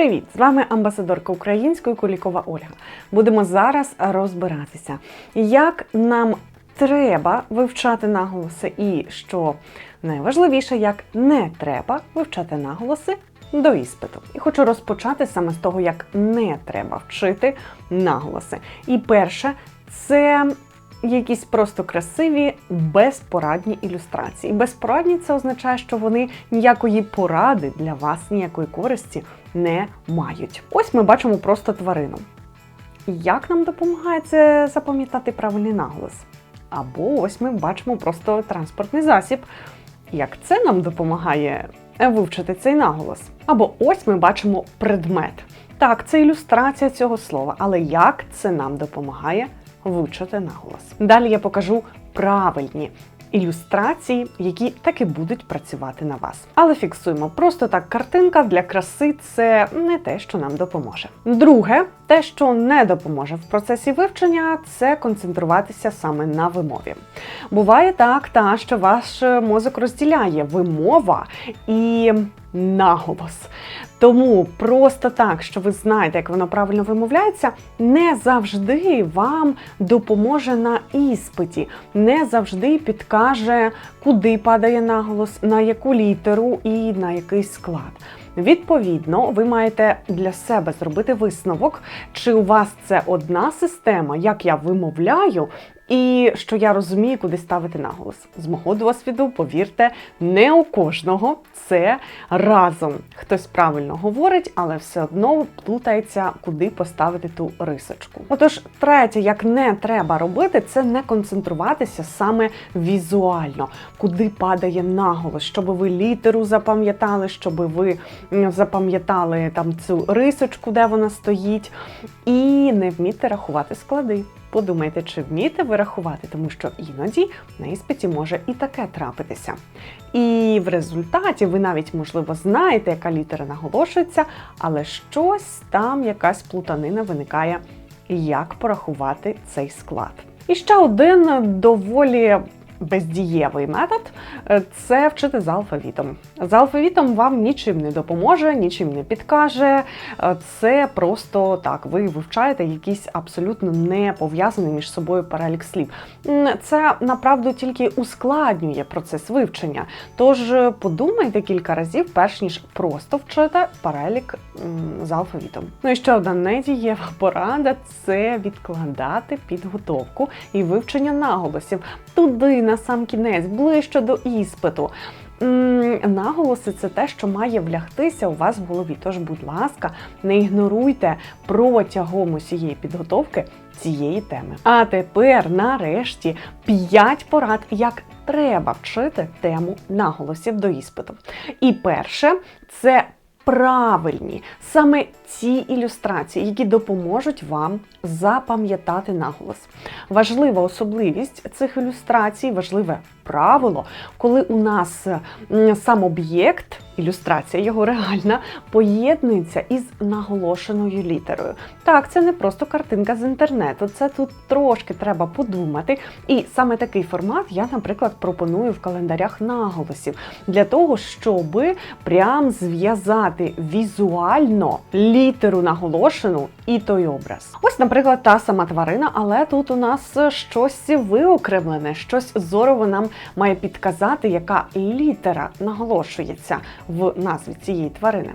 Привіт! З вами амбасадорка української Кулікова Ольга. Будемо зараз розбиратися, як нам треба вивчати наголоси, і що найважливіше, як не треба вивчати наголоси до іспиту. І хочу розпочати саме з того, як не треба вчити наголоси. І перше, це якісь просто красиві безпорадні ілюстрації. Безпорадні це означає, що вони ніякої поради для вас, ніякої користі не мають. Ось ми бачимо просто тварину. Як нам допомагає це запам'ятати правильний наголос? Або ось ми бачимо просто транспортний засіб. Як це нам допомагає вивчити цей наголос? Або ось ми бачимо предмет. Так, це ілюстрація цього слова, але як це нам допомагає вивчити наголос? Далі я покажу правильні ілюстрації, які так і будуть працювати на вас. Але фіксуємо, просто так картинка для краси це не те, що нам допоможе. Друге, те, що не допоможе в процесі вивчення, це концентруватися саме на вимові. Буває так, та що ваш мозок розділяє вимова і наголос. Тому просто так, що ви знаєте, як воно правильно вимовляється, не завжди вам допоможе на іспиті, не завжди підкаже, куди падає наголос, на яку літеру і на який склад. Відповідно, ви маєте для себе зробити висновок, чи у вас це одна система, як я вимовляю, і що я розумію, куди ставити наголос. З мого досвіду, повірте, не у кожного це разом. Хтось правильно говорить, але все одно плутається, куди поставити ту рисочку. Отож, третє, як не треба робити, це не концентруватися саме візуально, куди падає наголос, щоб ви літеру запам'ятали, щоб ви запам'ятали там цю рисочку, де вона стоїть, і не вміти рахувати склади. Подумайте, чи вмієте ви рахувати, тому що іноді на іспиті може і таке трапитися. І в результаті ви навіть, можливо, знаєте, яка літера наголошується, але щось там, якась плутанина виникає, як порахувати цей склад. І ще один доволі бездієвий метод це вчити з алфавітом. З алфавітом вам нічим не допоможе, нічим не підкаже. Це просто так, ви вивчаєте якийсь абсолютно не пов'язаний між собою перелік слів. Це направду тільки ускладнює процес вивчення. Тож подумайте кілька разів, перш ніж просто вчити перелік з алфавітом. Ну і ще одна недієва порада це відкладати підготовку і вивчення наголосів туди на сам кінець, ближче до іспиту. Наголоси це те, що має влягтися у вас в голові. Тож, будь ласка, не ігноруйте протягом усієї підготовки цієї теми. А тепер, нарешті, 5 порад, як треба вчити тему наголосів до іспиту. І перше, це правильні саме ці ілюстрації, які допоможуть вам запам'ятати наголос. Важлива особливість цих ілюстрацій, важливе правило, коли у нас сам об'єкт, ілюстрація його реальна, поєднується із наголошеною літерою. Так, це не просто картинка з інтернету, це тут трошки треба подумати. І саме такий формат я, наприклад, пропоную в календарях наголосів для того, щоб прям зв'язати візуально літеру наголошену і той образ. Ось, наприклад, та сама тварина, але тут у нас щось виокремлене, щось зорово нам має підказати, яка літера наголошується в назві цієї тварини.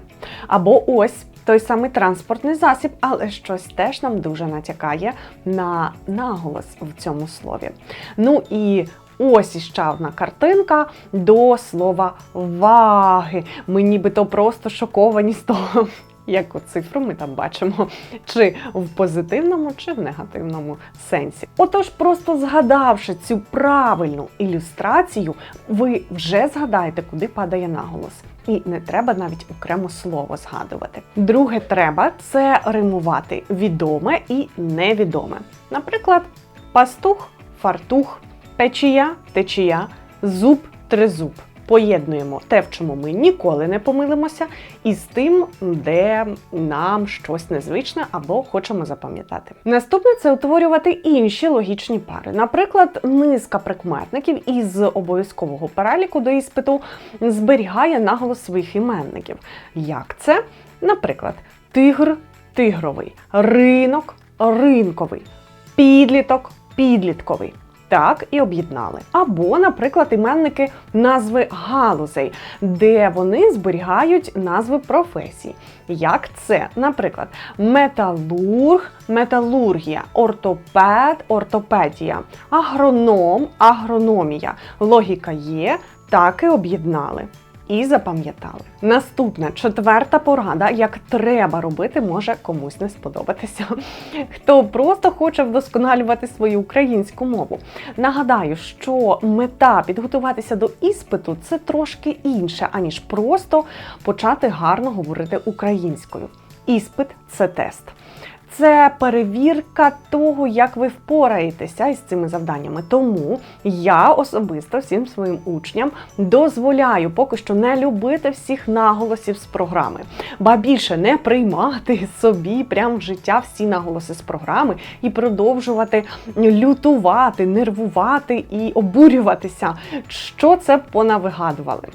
Одо ось той самий транспортний засіб, але щось теж нам дуже натякає на наголос в цьому слові. Ну і Ось іще одна картинка до слова ваги. Ми нібито просто шоковані з того, яку цифру ми там бачимо, чи в позитивному, чи в негативному сенсі. Отож, просто згадавши цю правильну ілюстрацію, ви вже згадаєте, куди падає наголос. І не треба навіть окремо слово згадувати. Друге, треба це римувати відоме і невідоме. Наприклад, пастух, фартух, печія, течія, зуб, тризуб поєднуємо те, в чому ми ніколи не помилимося, із тим, де нам щось незвичне або хочемо запам'ятати. Наступне це утворювати інші логічні пари. Наприклад, низка прикметників із обов'язкового переліку до іспиту зберігає наголос своїх іменників. Як це? Наприклад, тигр тигровий, ринок ринковий, підліток підлітковий. Так і об'єднали. Або, наприклад, іменники назви галузей, де вони зберігають назви професій. Як це, наприклад, металург, металургія, ортопед, ортопедія, агроном, агрономія. Логіка є, так і об'єднали. І запам'ятали. Наступна четверта порада, як треба робити, може комусь не сподобатися. Хто просто хоче вдосконалювати свою українську мову. Нагадаю, що мета підготуватися до іспиту це трошки інше, аніж просто почати гарно говорити українською. Іспит це тест. Це перевірка того, як ви впораєтеся із цими завданнями. Тому я особисто всім своїм учням дозволяю поки що не любити всіх наголосів з програми, ба більше не приймати собі прямо в життя всі наголоси з програми і продовжувати лютувати, нервувати і обурюватися. Що це понавигадували?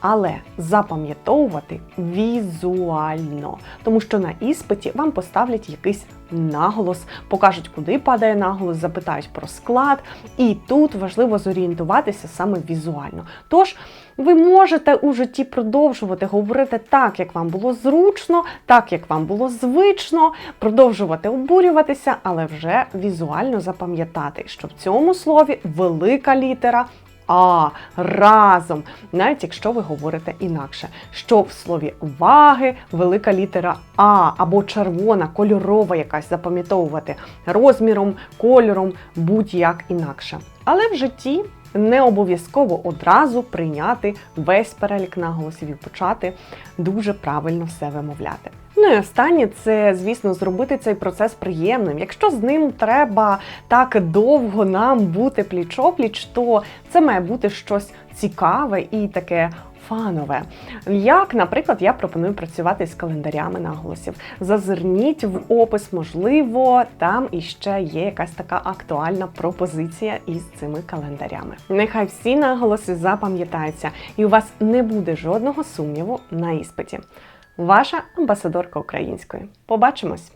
Але запам'ятовувати візуально, тому що на іспиті вам поставлять якийсь наголос, покажуть, куди падає наголос, запитають про склад, і тут важливо зорієнтуватися саме візуально. Тож ви можете у житті продовжувати говорити так, як вам було зручно, так як вам було звично, продовжувати обурюватися, але вже візуально запам'ятати, що в цьому слові велика літера. А разом, навіть якщо ви говорите інакше, що в слові ваги велика літера А або червона, кольорова якась запам'ятовувати розміром, кольором, будь-як інакше. Але в житті не обов'язково одразу прийняти весь перелік наголосів і почати дуже правильно все вимовляти. Ну і останнє це, звісно, зробити цей процес приємним. Якщо з ним треба так довго нам бути пліч-опліч, то це має бути щось цікаве і таке. Фанове, як, наприклад, я пропоную працювати з календарями наголосів. Зазирніть в опис, можливо, там іще є якась така актуальна пропозиція із цими календарями. Нехай всі наголоси запам'ятаються, і у вас не буде жодного сумніву на іспиті. Ваша амбасадорка української. Побачимось!